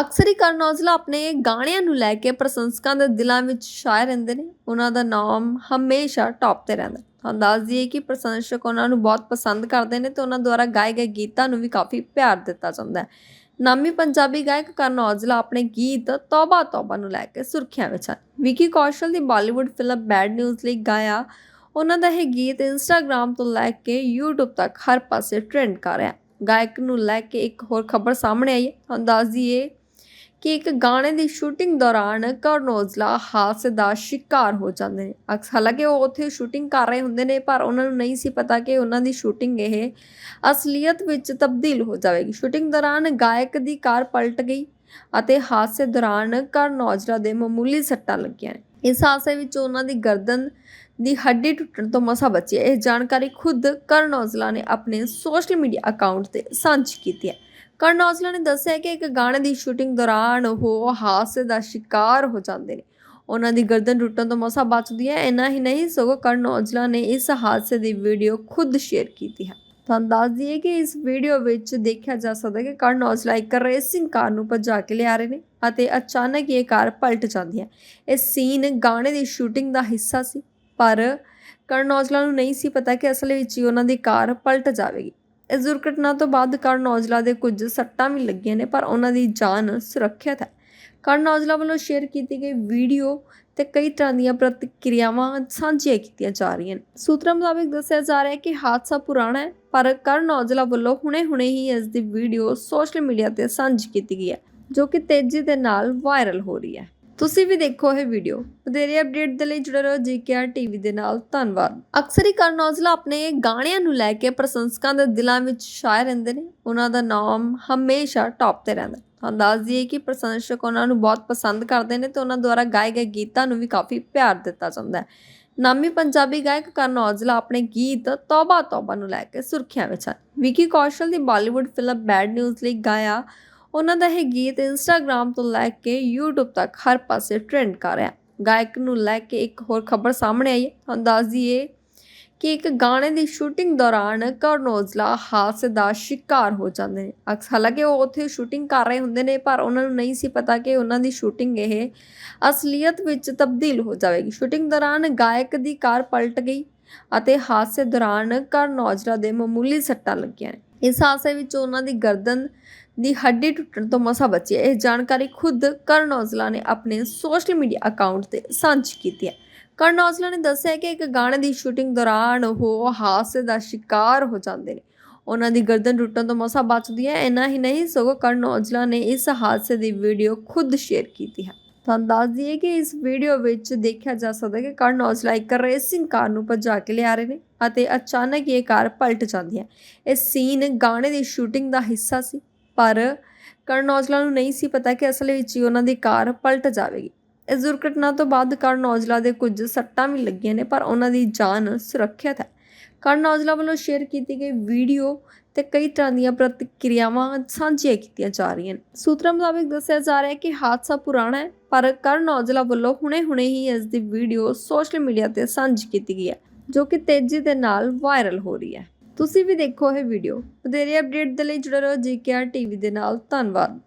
ਅਕਸਰ ਹੀ ਕਰਨ ਔਜਲਾ ਆਪਣੇ ਗਾਣਿਆਂ ਨੂੰ ਲੈ ਕੇ ਪ੍ਰਸ਼ੰਸਕਾਂ ਦੇ ਦਿਲਾਂ ਵਿੱਚ ਛਾਏ ਰਹਿੰਦੇ ਨੇ। ਉਹਨਾਂ ਦਾ ਨਾਮ ਹਮੇਸ਼ਾ ਟੌਪ ਤੇ ਰਹਿੰਦਾ। ਤੁਹਾਨੂੰ ਦੱਸ ਦਈਏ ਕਿ ਪ੍ਰਸ਼ੰਸਕ ਉਹਨਾਂ ਨੂੰ ਬਹੁਤ ਪਸੰਦ ਕਰਦੇ ਨੇ ਤੇ ਉਹਨਾਂ ਦੁਆਰਾ ਗਾਏ ਗਏ ਗੀਤਾਂ ਨੂੰ ਵੀ ਕਾਫੀ ਪਿਆਰ ਦਿੱਤਾ ਜਾਂਦਾ ਹੈ। ਨਾਮੀ ਪੰਜਾਬੀ ਗਾਇਕ ਕਰਨ ਔਜਲਾ ਆਪਣੇ ਗੀਤ ਤੌਬਾ ਤੌਬਾ ਨੂੰ ਲੈ ਕੇ ਸੁਰਖੀਆਂ ਵਿੱਚ ਹਨ। ਵਿਕੀ ਕੌਸ਼ਲ ਦੀ ਬਾਲੀਵੁੱਡ ਫਿਲਮ ਬੈਡ ਨਿਊਜ਼ ਲਈ ਗਾਇਆ, ਉਹਨਾਂ ਦਾ ਇਹ ਗੀਤ ਇੰਸਟਾਗ੍ਰam ਤੋਂ ਲੈ ਕੇ YouTube ਤੱਕ ਹਰ ਪਾਸੇ ਟ੍ਰੈਂਡ ਕਰ ਰਿਹਾ ਗਾਇਕ ਨੂੰ ਲੈ ਕੇ ਇੱਕ ਹੋਰ ਖਬਰ ਸਾਹਮਣੇ ਆਈ ਹੈ। ਤੁਹਾਨੂੰ ਦੱਸ ਦਈਏ ਕਿ ਇੱਕ ਗਾਣੇ ਦੀ ਸ਼ੂਟਿੰਗ ਦੌਰਾਨ ਕਰਨ ਔਜਲਾ ਹਾਦਸੇ ਦਾ ਸ਼ਿਕਾਰ ਹੋ ਜਾਂਦੇ ਨੇ। ਅਕਸ ਹਾਲਾਂਕਿ ਉਹ ਉੱਥੇ ਸ਼ੂਟਿੰਗ ਕਰ ਰਹੇ ਹੁੰਦੇ ਨੇ, ਪਰ ਉਹਨਾਂ ਨੂੰ ਨਹੀਂ ਸੀ ਪਤਾ ਕਿ ਉਹਨਾਂ ਦੀ ਸ਼ੂਟਿੰਗ ਇਹ ਅਸਲੀਅਤ ਵਿੱਚ ਤਬਦੀਲ ਹੋ ਜਾਵੇਗੀ। ਸ਼ੂਟਿੰਗ ਦੌਰਾਨ ਗਾਇਕ ਦੀ ਕਾਰ ਪਲਟ ਗਈ ਅਤੇ ਹਾਦਸੇ ਦੌਰਾਨ ਕਰਨ ਔਜਲਾ ਦੇ ਮਾਮੂਲੀ ਸੱਟਾਂ ਲੱਗੀਆਂ ਨੇ। ਇਸ ਹਾਦਸੇ ਵਿੱਚ ਉਹਨਾਂ ਦੀ ਗਰਦਨ ਦੀ ਹੱਡੀ ਟੁੱਟਣ ਤੋਂ ਮਸਾ ਬਚੀ ਹੈ। ਇਹ ਜਾਣਕਾਰੀ ਖੁਦ ਕਰਨ ਔਜਲਾ ਨੇ ਆਪਣੇ ਸੋਸ਼ਲ ਮੀਡੀਆ ਅਕਾਊਂਟ ਤੇ ਸਾਂਝੀ ਕੀਤੀ ਹੈ। ਕਰਨ ਔਜਲਾ ਨੇ ਦੱਸਿਆ ਕਿ ਇੱਕ ਗਾਣੇ ਦੀ ਸ਼ੂਟਿੰਗ ਦੌਰਾਨ ਉਹ ਹਾਦਸੇ ਦਾ ਸ਼ਿਕਾਰ ਹੋ ਜਾਂਦੇ ਨੇ। ਉਹਨਾਂ ਦੀ ਗਰਦਨ ਟੁੱਟਣ ਤੋਂ ਮਸਾ ਬਚਦੀ ਹੈ। ਇੰਨਾ ਹੀ ਨਹੀਂ, ਸਗੋਂ ਕਰਨ ਔਜਲਾ ਨੇ ਇਸ ਹਾਦਸੇ ਦੀ ਵੀਡੀਓ ਖੁਦ ਸ਼ੇਅਰ ਕੀਤੀ ਹੈ। ਤੁਹਾਨੂੰ ਦੱਸ ਦਈਏ ਕਿ ਇਸ ਵੀਡੀਓ ਵਿੱਚ ਦੇਖਿਆ ਜਾ ਸਕਦਾ ਹੈ ਕਿ ਕਰਨ ਔਜਲਾ ਇੱਕ ਰੇਸਿੰਗ ਕਾਰ ਨੂੰ ਭਜਾ ਕੇ ਲਿਆ ਰਹੇ ਨੇ ਅਤੇ ਅਚਾਨਕ ਇਹ ਕਾਰ ਪਲਟ ਜਾਂਦੀ ਹੈ। ਇਹ ਸੀਨ ਗਾਣੇ ਦੀ ਸ਼ੂਟਿੰਗ ਦਾ ਹਿੱਸਾ ਸੀ, ਪਰ ਕਰਨ ਔਜਲਾ ਨੂੰ ਨਹੀਂ ਸੀ ਪਤਾ ਕਿ ਅਸਲ ਵਿੱਚ ਹੀ ਉਹਨਾਂ ਦੀ ਕਾਰ ਪਲਟ ਜਾਵੇਗੀ। ਇਸ ਦੁਰਘਟਨਾ ਤੋਂ ਬਾਅਦ ਕਰਨ ਔਜਲਾ ਦੇ ਕੁਝ ਸੱਟਾਂ ਵੀ ਲੱਗੀਆਂ ਨੇ, ਪਰ ਉਹਨਾਂ ਦੀ ਜਾਨ ਸੁਰੱਖਿਅਤ ਹੈ। ਕਰਨ ਔਜਲਾ ਵੱਲੋਂ ਸ਼ੇਅਰ ਕੀਤੀ ਗਈ ਵੀਡੀਓ ਤੇ ਕਈ ਤਰ੍ਹਾਂ ਦੀਆਂ ਪ੍ਰਤੀਕਿਰਿਆਵਾਂ ਸਾਂਝੀਆਂ ਕੀਤੀਆਂ ਜਾ ਰਹੀਆਂ ਨੇ। ਸੂਤਰਾਂ ਮੁਤਾਬਿਕ ਦੱਸਿਆ ਜਾ ਰਿਹਾ ਹੈ ਕਿ ਹਾਦਸਾ ਪੁਰਾਣਾ ਹੈ, ਪਰ ਕਰਨ ਔਜਲਾ ਵੱਲੋਂ ਹੁਣੇ-ਹੁਣੇ ਹੀ ਇਸ ਦੀ ਵੀਡੀਓ ਸੋਸ਼ਲ ਮੀਡੀਆ ਤੇ ਸਾਂਝੀ ਕੀਤੀ ਗਈ ਹੈ, ਜੋ ਕਿ ਤੇਜ਼ੀ ਦੇ ਨਾਲ ਵਾਇਰਲ ਹੋ ਰਹੀ ਹੈ। ਤੁਸੀਂ ਵੀ ਦੇਖੋ ਇਹ ਵੀਡੀਓ ਵਧੇਰੇ ਅਪਡੇਟ ਦੇ ਲਈ ਜੁੜੇ ਰਹੋ ਜੀਕੇਆਰ ਟੀਵੀ ਦੇ ਨਾਲ। ਧੰਨਵਾਦ। ਅਕਸਰ ਹੀ ਕਰਨ ਔਜਲਾ ਆਪਣੇ ਗਾਣਿਆਂ ਨੂੰ ਲੈ ਕੇ ਪ੍ਰਸ਼ੰਸਕਾਂ ਦੇ ਦਿਲਾਂ ਵਿੱਚ ਛਾਏ ਰਹਿੰਦੇ ਨੇ। ਉਹਨਾਂ ਦਾ ਨਾਮ ਹਮੇਸ਼ਾ ਟੌਪ ਤੇ ਰਹਿੰਦਾ। ਤੁਹਾਨੂੰ ਦੱਸ ਦਈਏ ਕਿ ਪ੍ਰਸ਼ੰਸਕ ਉਹਨਾਂ ਨੂੰ ਬਹੁਤ ਪਸੰਦ ਕਰਦੇ ਨੇ ਤੇ ਉਹਨਾਂ ਦੁਆਰਾ ਗਾਏ ਗਏ ਗੀਤਾਂ ਨੂੰ ਵੀ ਕਾਫੀ ਪਿਆਰ ਦਿੱਤਾ ਜਾਂਦਾ ਹੈ। ਨਾਮੀ ਪੰਜਾਬੀ ਗਾਇਕ ਕਰਨ ਔਜਲਾ ਆਪਣੇ ਗੀਤ ਤੌਬਾ ਤੌਬਾ ਨੂੰ ਲੈ ਕੇ ਸੁਰਖੀਆਂ ਵਿੱਚ ਹਨ। ਵਿਕੀ ਕੌਸ਼ਲ ਦੀ ਬਾਲੀਵੁੱਡ ਫਿਲਮ ਬੈਡ ਨਿਊਜ਼ ਲਈ ਗਾਇਆ ਉਹਨਾਂ ਦਾ ਇਹ ਗੀਤ ਇੰਸਟਾਗ੍ਰam ਤੋਂ ਲੈ ਕੇ YouTube ਤੱਕ ਹਰ ਪਾਸੇ ਟ੍ਰੈਂਡ ਕਰ ਰਿਹਾ। ਗਾਇਕ ਨੂੰ ਲੈ ਕੇ ਇੱਕ ਹੋਰ ਖਬਰ ਸਾਹਮਣੇ ਆਈ ਹੈ। ਤੁਹਾਨੂੰ ਦੱਸ ਦਈਏ ਕਿ ਇੱਕ ਗਾਣੇ ਦੀ ਸ਼ੂਟਿੰਗ ਦੌਰਾਨ ਕਰਨ ਔਜਲਾ ਹਾਦਸੇ ਦਾ ਸ਼ਿਕਾਰ ਹੋ ਜਾਂਦੇ ਨੇ। ਅਕਸ, ਹਾਲਾਂਕਿ ਉਹ ਉੱਥੇ ਸ਼ੂਟਿੰਗ ਕਰ ਰਹੇ ਹੁੰਦੇ ਨੇ, ਪਰ ਉਹਨਾਂ ਨੂੰ ਨਹੀਂ ਸੀ ਪਤਾ ਕਿ ਉਹਨਾਂ ਦੀ ਸ਼ੂਟਿੰਗ ਇਹ ਅਸਲੀਅਤ ਵਿੱਚ ਤਬਦੀਲ ਹੋ ਜਾਵੇਗੀ। ਸ਼ੂਟਿੰਗ ਦੌਰਾਨ ਗਾਇਕ ਦੀ ਕਾਰ ਪਲਟ ਗਈ ਅਤੇ ਹਾਦਸੇ ਦੌਰਾਨ ਕਰਨ ਔਜਲਾ ਦੇ ਮਾਮੂਲੀ ਸੱਟਾਂ ਲੱਗੀਆਂ ਨੇ। ਇਸ ਹਾਦਸੇ ਵਿੱਚ ਉਹਨਾਂ ਦੀ ਗਰਦਨ ਦੀ ਹੱਡੀ ਟੁੱਟਣ ਤੋਂ ਮਸਾ ਬਚੀ ਹੈ ਇਹ ਜਾਣਕਾਰੀ ਖੁਦ ਕਰਨ ਔਜਲਾ ਨੇ ਆਪਣੇ ਸੋਸ਼ਲ ਮੀਡੀਆ ਅਕਾਊਂਟ ਤੇ ਸਾਂਝੀ ਕੀਤੀ ਹੈ। ਕਰਨ ਔਜਲਾ ਨੇ ਦੱਸਿਆ ਕਿ ਇੱਕ ਗਾਣੇ ਦੀ ਸ਼ੂਟਿੰਗ ਦੌਰਾਨ ਉਹ ਹਾਦਸੇ ਦਾ ਸ਼ਿਕਾਰ ਹੋ ਜਾਂਦੇ ਨੇ। ਉਹਨਾਂ ਦੀ ਗਰਦਨ ਟੁੱਟਣ ਤੋਂ ਮਸਾ ਬਚਦੀ ਹੈ। ਇੰਨਾ ਹੀ ਨਹੀਂ, ਸਗੋਂ ਕਰਨ ਔਜਲਾ ਨੇ ਇਸ ਹਾਦਸੇ ਦੀ ਵੀਡੀਓ ਖੁਦ ਸ਼ੇਅਰ ਕੀਤੀ ਹੈ। ਤੁਹਾਨੂੰ ਦੱਸ ਦਈਏ ਕਿ ਇਸ ਵੀਡੀਓ ਵਿੱਚ ਦੇਖਿਆ ਜਾ ਸਕਦਾ ਹੈ ਕਿ ਕਰਨ ਔਜਲਾ ਇੱਕ ਰੇਸਿੰਗ ਕਾਰ ਨੂੰ ਭਜਾ ਕੇ ਲਿਆ ਰਹੇ ਨੇ ਅਤੇ ਅਚਾਨਕ ਇਹ ਕਾਰ ਪਲਟ ਜਾਂਦੀ ਹੈ। ਇਹ ਸੀਨ ਗਾਣੇ ਦੀ ਸ਼ੂਟਿੰਗ ਦਾ ਹਿੱਸਾ ਸੀ। ਪਰ ਕਰਨ ਔਜਲਾ ਨੂੰ ਨਹੀਂ ਸੀ ਪਤਾ ਕਿ ਅਸਲ ਵਿੱਚ ਹੀ ਉਹਨਾਂ ਦੀ ਕਾਰ ਪਲਟ ਜਾਵੇਗੀ। ਇਸ ਦੁਰਘਟਨਾ ਤੋਂ ਬਾਅਦ ਕਰਨ ਔਜਲਾ ਦੇ ਕੁਝ ਸੱਟਾਂ ਵੀ ਲੱਗੀਆਂ ਨੇ, ਪਰ ਉਹਨਾਂ ਦੀ ਜਾਨ ਸੁਰੱਖਿਅਤ ਹੈ। ਕਰਨ ਔਜਲਾ ਵੱਲੋਂ ਸ਼ੇਅਰ ਕੀਤੀ ਗਈ ਵੀਡੀਓ ਤੇ ਕਈ ਤਰ੍ਹਾਂ ਦੀਆਂ ਪ੍ਰਤੀਕਿਰਿਆਵਾਂ ਸਾਂਝੀਆਂ ਕੀਤੀਆਂ ਜਾ ਰਹੀਆਂ ਨੇ। ਸੂਤਰਾਂ ਮੁਤਾਬਿਕ ਦੱਸਿਆ ਜਾ ਰਿਹਾ ਹੈ ਕਿ ਹਾਦਸਾ ਪੁਰਾਣਾ ਹੈ, ਪਰ ਕਰਨ ਔਜਲਾ ਵੱਲੋਂ ਹੁਣੇ-ਹੁਣੇ ਹੀ ਇਸ ਦੀ ਵੀਡੀਓ ਸੋਸ਼ਲ ਮੀਡੀਆ ਤੇ ਸਾਂਝੀ ਕੀਤੀ ਗਈ ਹੈ, ਜੋ ਕਿ ਤੇਜ਼ੀ ਦੇ ਨਾਲ ਵਾਇਰਲ ਹੋ ਰਹੀ ਹੈ। ਤੁਸੀਂ ਵੀ ਦੇਖੋ ਇਹ ਵੀਡੀਓ ਵਧੇਰੇ ਅਪਡੇਟ ਦੇ ਲਈ ਜੁੜੇ ਰਹੋ ਜੀਕੇਆਰ ਟੀਵੀ ਦੇ ਨਾਲ। ਧੰਨਵਾਦ।